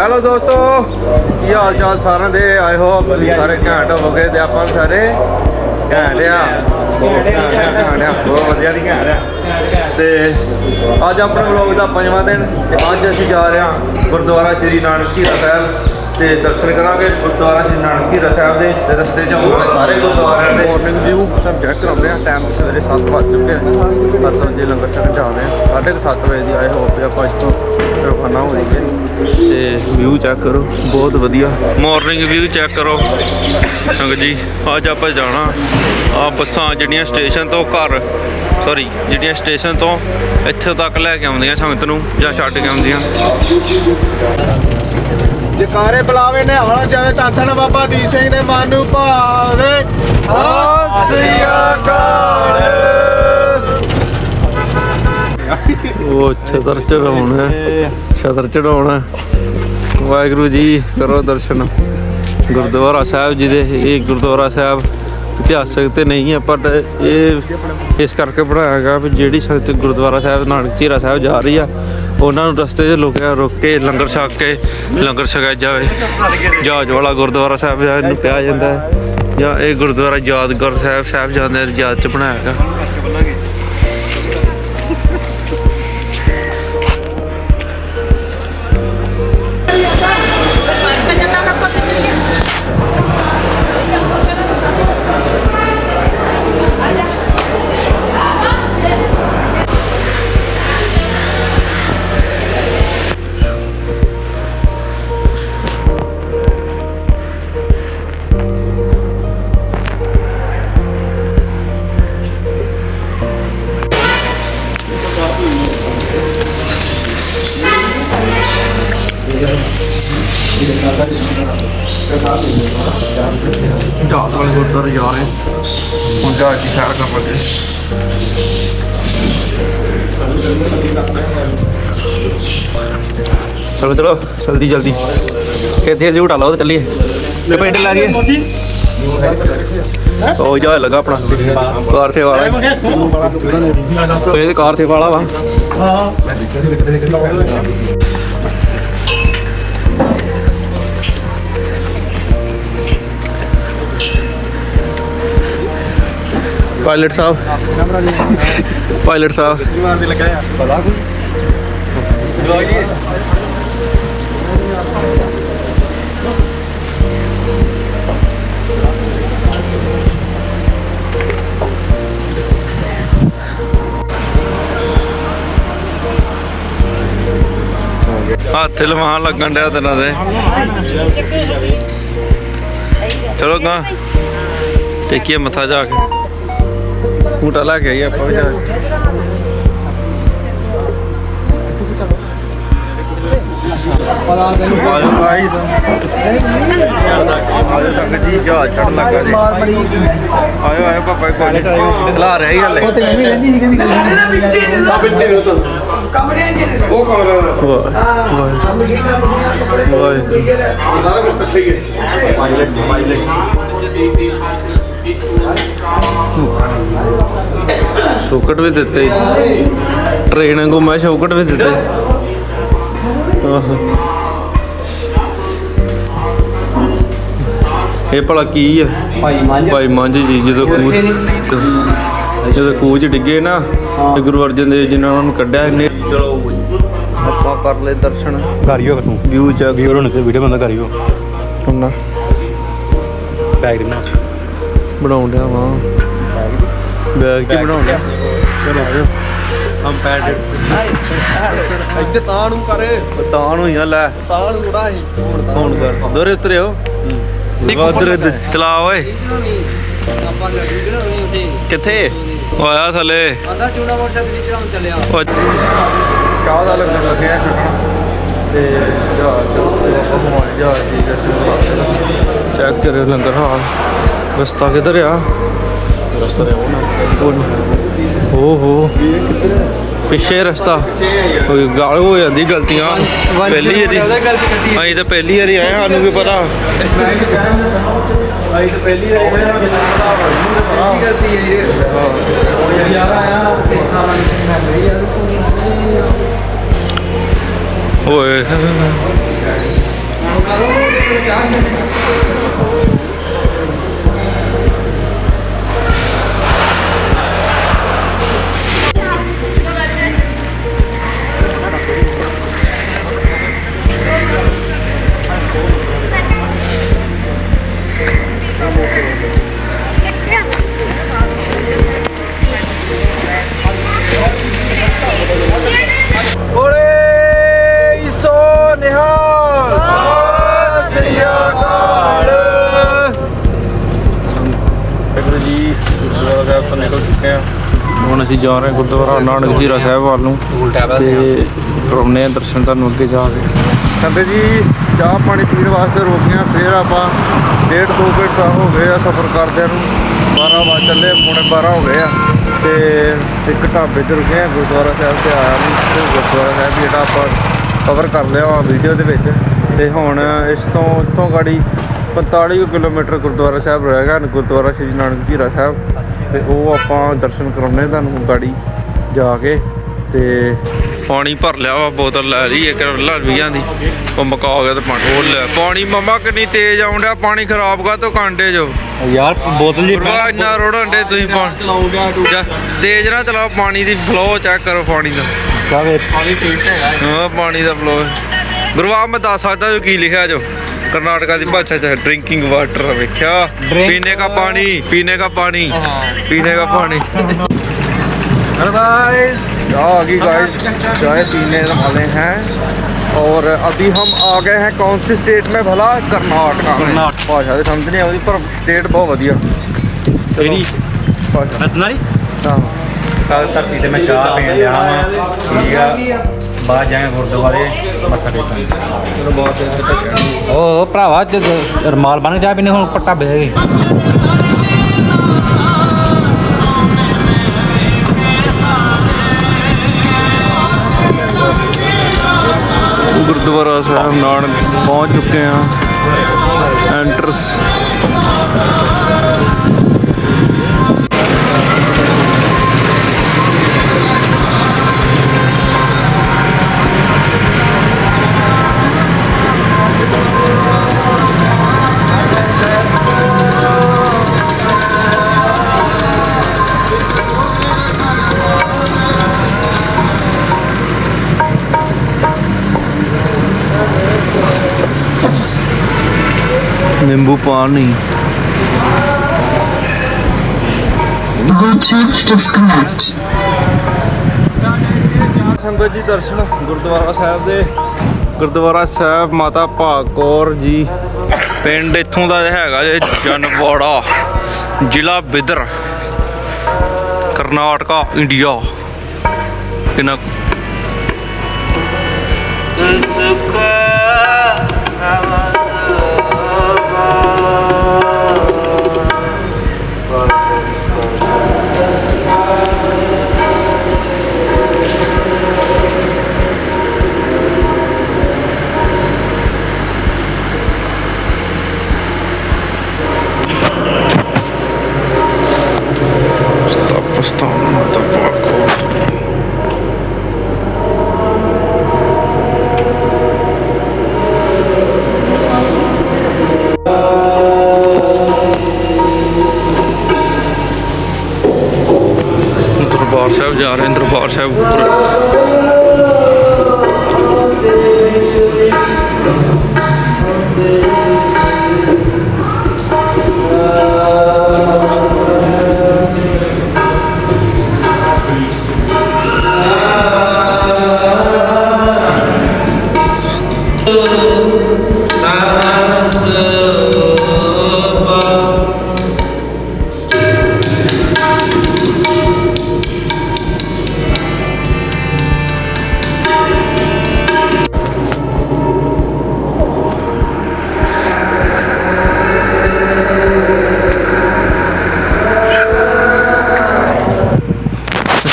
Hello ਦੋਸਤੋ ਕੀ ਹਾਲ ਚਾਲ ਸਾਰਿਆਂ ਦੇ? ਆਈ ਹੋਪ ਤੁਸੀਂ ਸਾਰੇ ਘੈਂਟ ਹੋਵੋਗੇ ਤੇ ਆਪਾਂ ਸਾਰੇ ਘੈਂਟ ਆ। ਘੈਂਟ ਆ ਬਹੁਤ ਵਧੀਆ ਦੀ ਘੈਂਟ ਆ। ਤੇ ਅੱਜ ਆਪਣੇ ਵਲੌਗ ਦਾ ਪੰਜਵਾਂ ਦਿਨ ਤੇ ਅੱਜ ਅਸੀਂ ਜਾ ਰਹੇ ਹਾਂ ਗੁਰਦੁਆਰਾ ਸ਼੍ਰੀ ਨਾਨਕ ਝੀਰਾ ਸਾਹਿਬ। ਤੇ ਦਰਸ਼ਨ ਕਰਾਂਗੇ ਗੁਰਦੁਆਰਾ ਸ਼੍ਰੀ ਨਾਨਕ ਸਾਹਿਬ ਦੇ ਤੇ ਰਸਤੇ 'ਚ ਹੋਣਗੇ ਸਾਰੇ ਗੁਰਦੁਆਰਿਆਂ ਦੇ ਮਾਰਨਿੰਗ ਵਿਊ ਸਭ ਚੈੱਕ ਕਰਾਉਂਦੇ ਆ ਟਾਈਮ ਸਵੇਰੇ 7 ਵੱਜ ਚੁੱਕੇ ਆ। 7 ਵਜੇ ਲੰਗਰ ਛਕਣ ਜਾ ਰਹੇ ਆ। ਸਾਢੇ ਕੁ ਸੱਤ ਵਜੇ ਦੀ ਆਏ ਹੋਪ ਤੇ ਆਪਾਂ ਇੱਥੋਂ ਰਵਾਨਾ ਹੋ ਜਾਈਏ। ਤੇ ਵਿਊ ਚੈੱਕ ਕਰੋ ਬਹੁਤ ਵਧੀਆ। ਮਾਰਨਿੰਗ ਵਿਊ ਚੈੱਕ ਕਰੋ। ਸੰਗਤ ਜੀ ਅੱਜ ਆਪਾਂ ਜਾਣਾ ਆ ਬੱਸਾਂ ਜਿਹੜੀਆਂ ਸਟੇਸ਼ਨ ਤੋਂ ਘਰ ਸੌਰੀ ਜਿਹੜੀਆਂ ਸਟੇਸ਼ਨ ਤੋਂ ਇੱਥੇ ਤੱਕ ਲੈ ਕੇ ਆਉਂਦੀਆਂ ਸੰਗਤ ਨੂੰ ਜਾਂ ਛੱਡ ਕੇ ਆਉਂਦੀਆਂ। ਜਕਾਰੇ ਬੁਲਾਵੇ ਨੇ ਆਉਣਾ ਜਾਵੇ ਤਾਂ ਧੰਨ ਬਾਬਾ ਦੀਪ ਸਿੰਘ ਦੇ ਮਨ ਨੂੰ ਭਾਵੇ। ਸਤਿ ਸ੍ਰੀ ਅਕਾਲ। ਉਹ ਛਤਰ ਚੜਾਉਣਾ ਛਤਰ ਚੜਾਉਣਾ ਵਾਹਿਗੁਰੂ ਜੀ ਕਰੋ ਦਰਸ਼ਨ। ਗੁਰਦੁਆਰਾ ਸਾਹਿਬ ਜੀ ਦੇ ਇਹ ਗੁਰਦੁਆਰਾ ਸਾਹਿਬ ਇਤਿਹਾਸਕ ਤੇ ਨਹੀਂ ਹੈ ਪਰ ਇਹ ਇਸ ਕਰਕੇ ਬਣਾਇਆ ਗਿਆ ਵੀ ਜਿਹੜੀ ਸੰਗਤ ਗੁਰਦੁਆਰਾ ਸਾਹਿਬ ਨਾਨਕ ਝੀਰਾ ਸਾਹਿਬ ਜਾ ਰਹੀ ਆ ਉਹਨਾਂ ਨੂੰ ਰਸਤੇ 'ਚ ਲੁਕਿਆ, ਰੁਕ ਕੇ ਲੰਗਰ ਛਕ ਕੇ, ਲੰਗਰ ਛਕਾਇਆ ਜਾਵੇ। ਜਹਾਜ਼ ਵਾਲਾ ਗੁਰਦੁਆਰਾ ਸਾਹਿਬ ਜਾ ਇਹਨੂੰ ਕਿਹਾ ਜਾਂਦਾ ਹੈ। ਜਾਂ ਇਹ ਗੁਰਦੁਆਰਾ ਯਾਦਗਾਰ ਸਾਹਿਬ ਸਾਹਿਬ ਜਾਂਦੇ ਯਾਦ 'ਚ ਬਣਾਇਆ ਗਿਆ ਜਹਾਜ਼ ਵਾਲੇ ਗੁਰਦੁਆਰੇ ਜਾ ਰਹੇ। ਹੁਣ ਜਹਾਜ਼ ਦੀ ਸੈਰ ਕਰਨ ਲੱਗੇ। ਚਲੋ ਚਲੋ ਜਲਦੀ ਜਲਦੀ। ਕਿੱਥੇ ਝੂਟਾ ਲਾਓ ਤੇ ਚੱਲੀਏ। ਤੇ ਪਿੰਡ ਲਾ ਗਏ ਉਹ ਜਹਾਜ਼ ਲੱਗਾ ਆਪਣਾ। ਕਾਰ ਸੇਵਾ ਵਾਲਾ। ਇਹ ਕਾਰ ਸੇਵਾ ਵਾਲਾ ਵਾ। ਪਾਇਲਟ ਸਾਹਿਬ। ਪਾਇਲਟ ਸਾਹਿਬ। ਹੱਥ ਲਵਾਂ ਲੱਗਣ ਡਿਆ ਤੇਨਾਂ ਦੇ। ਚਲੋ ਗਾ। ਟੇਕੀਏ ਮੱਥਾ ਜਾ ਕੇ। ਬੂਟਾ ਲਾ ਕੇ ਆਈਏ ਆਪਾਂ ਵੀ ਜਾ ਆਇਓ ਗਾਈਸ ਆਇਓ ਸੰਗਤ ਜੀ ਜਹਾਜ਼ ਚੜਨ ਲੱਗਾ ਜੀ ਆਇਓ ਆਇਓ ਪਾਪਾ ਕੋਈ ਨਹੀਂ। ਲਾ ਰਿਹਾ ਹੀ ਹਲੇ। ਉਹ ਤੇ ਮੈਂ ਵੀ ਰਹਿੰਦੀ ਸੀ ਕਹਿੰਦੀ ਵਿੱਚ ਨੂੰ ਤਾਂ ਕਮਰੇ ਚ ਉਹ ਕੌਣ ਵਾਹ। ਸਾਰਾ ਕੁਝ ਇਕੱਠੇ ਹੀ ਹੈ। ਪਾਇਲਟ ਸ਼ੌਕਟ ਵੀ ਦਿੱਤੇ ਟ੍ਰੇਨ ਵਾਂਗੂ ਮੈਂ ਸ਼ੌਕਟ ਵੀ ਦਿੱਤੇ। ਆਹੋ। ਇਹ ਭਲਾ ਕੀ ਆ? ਭਾਈ ਮੰਝ। ਭਾਈ ਮੰਝ ਜੀ ਜਦੋਂ ਖੂਹ ਜਦੋਂ ਖੂਹ 'ਚ ਡਿੱਗੇ ਨਾ ਤੇ ਗੁਰੂ ਅਰਜਨ ਦੇਵ ਜੀ ਨੇ ਉਹਨਾਂ ਨੂੰ ਕੱਢਿਆ ਇਹਨੇ। ਚਲੋ ਆਪਾਂ ਕਰ ਲੈ ਦਰਸ਼ਨ। ਕਰਿਓ ਤੂੰ। ਵਿਊ ਚ ਵੀਰ ਹੁਣ ਤੇ ਵੀਡੀਓ ਬੰਦਾ ਕਰਿਓ ਹੁਣ ਬੈਗ ਦੇਣਾ ਬਣਾਉਣ ਡਿਆ ਵਾਂ। ਬੈਗ ਕੀ ਬਣਾਉਣ ਡਿਆ? ਚਲੋ ਆਜੋ ਹਮ ਪੈਡ ਇੱਥੇ ਤਾਂ ਨੂੰ ਕਰੇ। ਤਾਂ ਨੂੰ ਹੀ ਆ ਲੈ। ਤਾਂ ਨੂੰ ਥੋੜਾ ਹੀ। ਹੁਣ ਕਰ। ਦੋਰੇ ਉਤਰਿਓ ਉਧਰ ਚਲਾ ਓਏ। ਕਿੱਥੇ? ਉਹ ਆਇਆ ਥੱਲੇ। ਆਂਦਾ ਚੂੜਾ ਮੋਟਰਸਾਈਕਲ ਚਲਾਉਣ ਚੱਲਿਆ। ਚਾਹ ਦਾ ਲੰਗਰ ਲੱਗਿਆ ਤੇ ਜਾ ਚਲੋ ਆਪਾਂ ਹੋਏ ਜਾ ਠੀਕ ਹੈ ਚੈੱਕ ਕਰਿਓ ਲੰਗਰ ਹਾਲ। ਰਸਤਾ ਕਿੱਧਰ ਆ? ਰਸਤਾ ਦੇ ਉਹ ਓ ਹੋ ਪਿੱਛੇ ਰਸਤਾ। ਕੋਈ ਗਾਲ ਹੋ ਜਾਂਦੀ ਗਲਤੀਆਂ। ਪਹਿਲੀ ਵਾਰੀ। ਗਲਤੀ ਅਸੀਂ ਤਾਂ ਪਹਿਲੀ ਵਾਰੀ ਆਏ ਸਾਨੂੰ ਕੀ ਪਤਾ। ਆਈ ਤਾਂ ਪਹਿਲੀ ਵਾਰੀ ਗਲਤੀ ਹੈ ਇਹ ਯਾਰ ਆਇਆ ਸਾਮਾਨ ਮੈਂ ਯਾਰ Yeah. Oh, yeah. ਹੁਣ ਅਸੀਂ ਜਾ ਰਹੇ ਗੁਰਦੁਆਰਾ ਨਾਨਕ ਜੀਰਾ ਸਾਹਿਬ ਵੱਲ ਨੂੰ ਤੇ ਕਰਾਉਣੇ ਦਰਸ਼ਨ ਤੁਹਾਨੂੰ ਅੱਗੇ ਜਾ ਕੇ। ਕਹਿੰਦੇ ਜੀ, ਚਾਹ ਪਾਣੀ ਪੀਣ ਵਾਸਤੇ ਰੋਕਿਆ, ਫਿਰ ਆਪਾਂ ਡੇਢ ਦੋ ਘੰਟਾ ਹੋ ਗਏ ਆ ਸਫ਼ਰ ਕਰਦਿਆਂ ਨੂੰ। 12 ਵਜੇ ਚੱਲੇ ਮੁੜੇ 12 ਹੋ ਗਏ ਆ। ਤੇ ਇੱਕ ਢਾਬੇ ਤੇ ਰੁਕੇ ਆ, ਗੁਰਦੁਆਰਾ ਸਾਹਿਬ ਤੇ ਆਇਆ ਨਹੀਂ ਤੇ ਗੁਰਦੁਆਰਾ ਸਾਹਿਬ ਜਿਹੜਾ ਆਪਾਂ ਕਵਰ ਕਰ ਲਿਆ ਵਾ ਵੀਡੀਓ ਦੇ ਵਿੱਚ। ਤੇ ਹੁਣ ਇਸ ਤੋਂ ਉੱਥੋਂ ਗਾੜੀ 45 ਕੁ ਕਿਲੋਮੀਟਰ ਗੁਰਦੁਆਰਾ ਸਾਹਿਬ ਰਹਿ ਰਹੇਗਾ ਗੁਰਦੁਆਰਾ ਸ਼੍ਰੀ ਨਾਨਕ ਜੀਰਾ ਸਾਹਿਬ। ਤੇ ਉਹ ਆਪਾਂ ਦਰਸ਼ਨ ਕਰਾਉਣੇ ਤੁਹਾਨੂੰ ਗਾੜੀ ਜਾ ਕੇ ਤੇ ਪਾਣੀ ਭਰ ਲਿਆ ਵਾ ਬੋਤਲ ਲੈ ਲਈ ਇੱਕ ਵੀਆਂ ਦੀ ਉਹ ਮੁਕਾ ਗਿਆ ਤੇ ਪਾਣੀ ਉਹ ਲੈ। ਪਾਣੀ ਮਮਾ ਕਿੰਨੀ ਤੇਜ਼ ਆਉਂਦਾ ਪਾਣੀ ਖਰਾਬ ਕਾ ਤੋਂ ਕਾਂਡੇ ਜੋ? ਯਾਰ ਬੋਤਲ ਜੀ ਭਰਾ ਇੰਨਾ ਰੋੜਨ ਦੇ ਤੁਸੀਂ ਪਾਣੀ ਤੇਜ਼ ਨਾ ਚਲਾਓ ਪਾਣੀ ਦੀ ਫਲੋ ਚੈੱਕ ਕਰੋ ਪਾਣੀ ਦਾ। ਚਾਵੇ ਪਾਣੀ ਪੀਂਦਾ ਹੈਗਾ। ਹਾਂ ਪਾਣੀ ਦਾ ਫਲੋ ਗੁਰੂਆ ਮੈਂ ਦੱਸ ਸਕਦਾ ਜੋ ਕੀ ਲਿਖਿਆ ਜੋ। कर्नाटका की भाषा च ड्रिंकिंग वाटर वेख्या। पीने का पानी पीने का पानी पीने का पानी। गाइस चाय पीने वाले हैं। और अभी हम आ गए हैं कौन सी स्टेट में भला? कर्नाटका भाषा तो समझ नहीं आती पर स्टेट बहुत वादिया रत्नारी हाँ। कल तक मैं चाह पी ठीक है। ਬਾਅਦ ਜਾਏ ਗੁਰਦੁਆਰੇ ਮੱਥਾ ਟੇਕਣ। ਚਲੋ ਓ ਭਰਾਵਾ ਜਦੋਂ ਰਮਾਲ ਬਣ ਜਾ ਵੀ ਨੇ ਹੁਣ ਪੱਟਾ ਬਹਿ ਗੁਰਦੁਆਰਾ ਸਾਹਿਬ ਨਾਨਕ ਪਹੁੰਚ ਚੁੱਕੇ ਆ ਐਂਟਰਸ ਨਿੰਬੂ ਪਾਣੀ। Bluetooth disconnect. ਸੰਗਤ ਜੀ ਦਰਸ਼ਨ ਗੁਰਦੁਆਰਾ ਸਾਹਿਬ ਦੇ। ਗੁਰਦੁਆਰਾ ਸਾਹਿਬ ਮਾਤਾ ਭਾਗ ਕੌਰ ਜੀ। ਪਿੰਡ ਇੱਥੋਂ ਦਾ ਹੈਗਾ ਜੇ ਜਨਵਾੜਾ ਜ਼ਿਲ੍ਹਾ ਬਿਦਰ ਕਰਨਾਟਕਾ ਇੰਡੀਆ। ਕਿੰਨਾ ਸਾਹਿਬ ਜਾ ਰਹੇ ਹਾਂ ਦਰਬਾਰ ਸਾਹਿਬ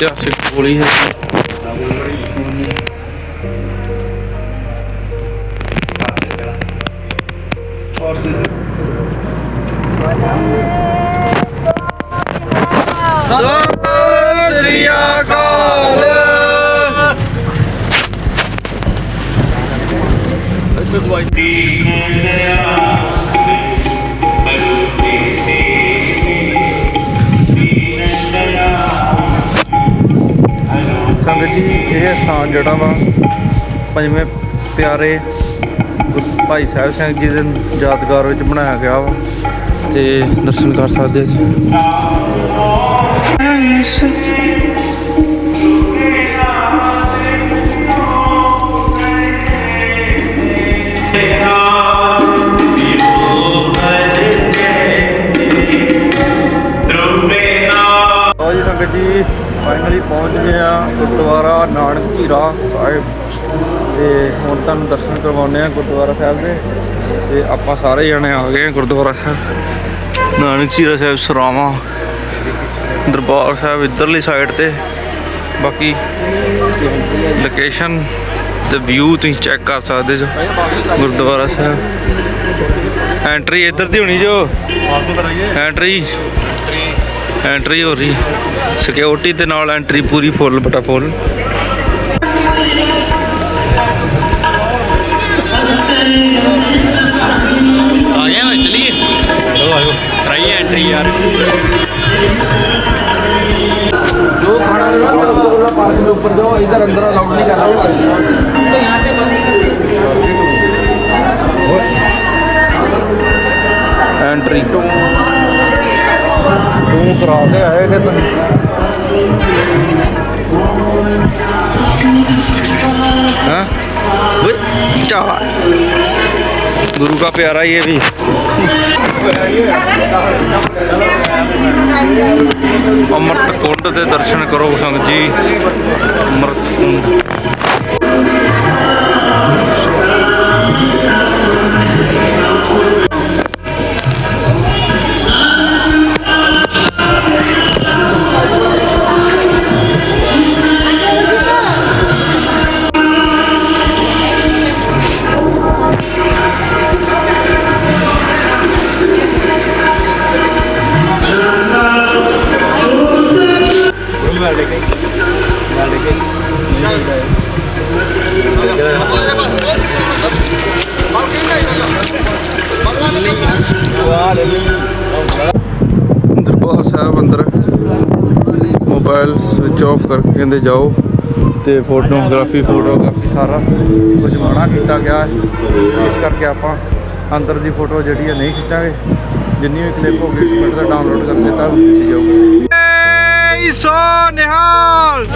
ਇਤਿਹਾਸਿਕ ਗੋਲੀ ਹੈ। ਸਤਿ ਸ੍ਰੀ ਅਕਾਲ। ਇੱਥੇ ਦਵਾਈ ਸੰਗਤ ਜੀ। ਇਹ ਸਥਾਨ ਜਿਹੜਾ ਵਾ, ਪੰਜਵੇਂ ਪਿਆਰੇ ਗੁਰੂ ਭਾਈ ਸਾਹਿਬ ਸਿੰਘ ਜੀ ਦੇ ਯਾਦਗਾਰ ਵਿੱਚ ਬਣਾਇਆ ਗਿਆ ਵਾ। ਤੇ ਦਰਸ਼ਨ ਕਰ ਸਕਦੇ ਜੀ। ਤੁਹਾਨੂੰ ਦਰਸ਼ਨ ਕਰਵਾਉਂਦੇ ਆ ਗੁਰਦੁਆਰਾ ਸਾਹਿਬ ਦੇ ਤੇ ਆਪਾਂ ਸਾਰੇ ਜਣੇ ਆ ਗਏ ਆ ਗੁਰਦੁਆਰਾ ਸਾਹਿਬ। ਨਾਨਕ ਜੀਰਾ ਸਾਹਿਬ ਸਰਾਵਾਂ, ਦਰਬਾਰ ਸਾਹਿਬ ਇਧਰਲੀ ਸਾਈਡ ਤੇ। ਬਾਕੀ ਲੋਕੇਸ਼ਨ ਤੇ ਵਿਊ ਤੁਸੀਂ ਚੈੱਕ ਕਰ ਸਕਦੇ ਜੋ ਗੁਰਦੁਆਰਾ ਸਾਹਿਬ। ਐਂਟਰੀ ਇੱਧਰ ਦੀ ਹੋਣੀ ਜੋ? ਐਂਟਰੀ ਐਂਟਰੀ ਹੋ ਰਹੀ। ਸਿਕਿਉਰਿਟੀ ਦੇ ਨਾਲ ਐਂਟਰੀ ਪੂਰੀ ਫੁੱਲ ਬਟਾ ਫੁੱਲ अंदर अलाउड नहीं कर रहा तो यहाँ से एंट्री तू करा के आए थे तुम गुरु का प्यारा ये भी ਅਮਰਤ ਕੁੰਡ ਦੇ ਦਰਸ਼ਨ ਕਰੋ ਸੰਗਤ ਜੀ। ਅਮਰਤ ਕੁੰਡ ਆਫ ਕਰਕੇ ਕਹਿੰਦੇ ਜਾਓ ਤੇ ਫੋਟੋਗ੍ਰਾਫੀ ਫੋਟੋਗ੍ਰਾਫੀ ਸਾਰਾ ਕੁਝ ਮਾਣਾ ਕੀਤਾ ਗਿਆ ਹੈ। ਇਸ ਕਰਕੇ ਆਪਾਂ ਅੰਦਰ ਦੀ ਫੋਟੋ ਜਿਹੜੀ ਹੈ ਨਹੀਂ ਖਿੱਚਾਂਗੇ। ਜਿੰਨੀ ਵੀ ਕਲਿੱਪ ਹੋ ਗਈ ਮਿੰਟ ਦਾ ਡਾਊਨਲੋਡ ਕਰ ਦਿੱਤਾ ਉਹ ਖਿੱਚੀ ਜਾਊਗੀ ਸੋ ਨਿਹਾਲ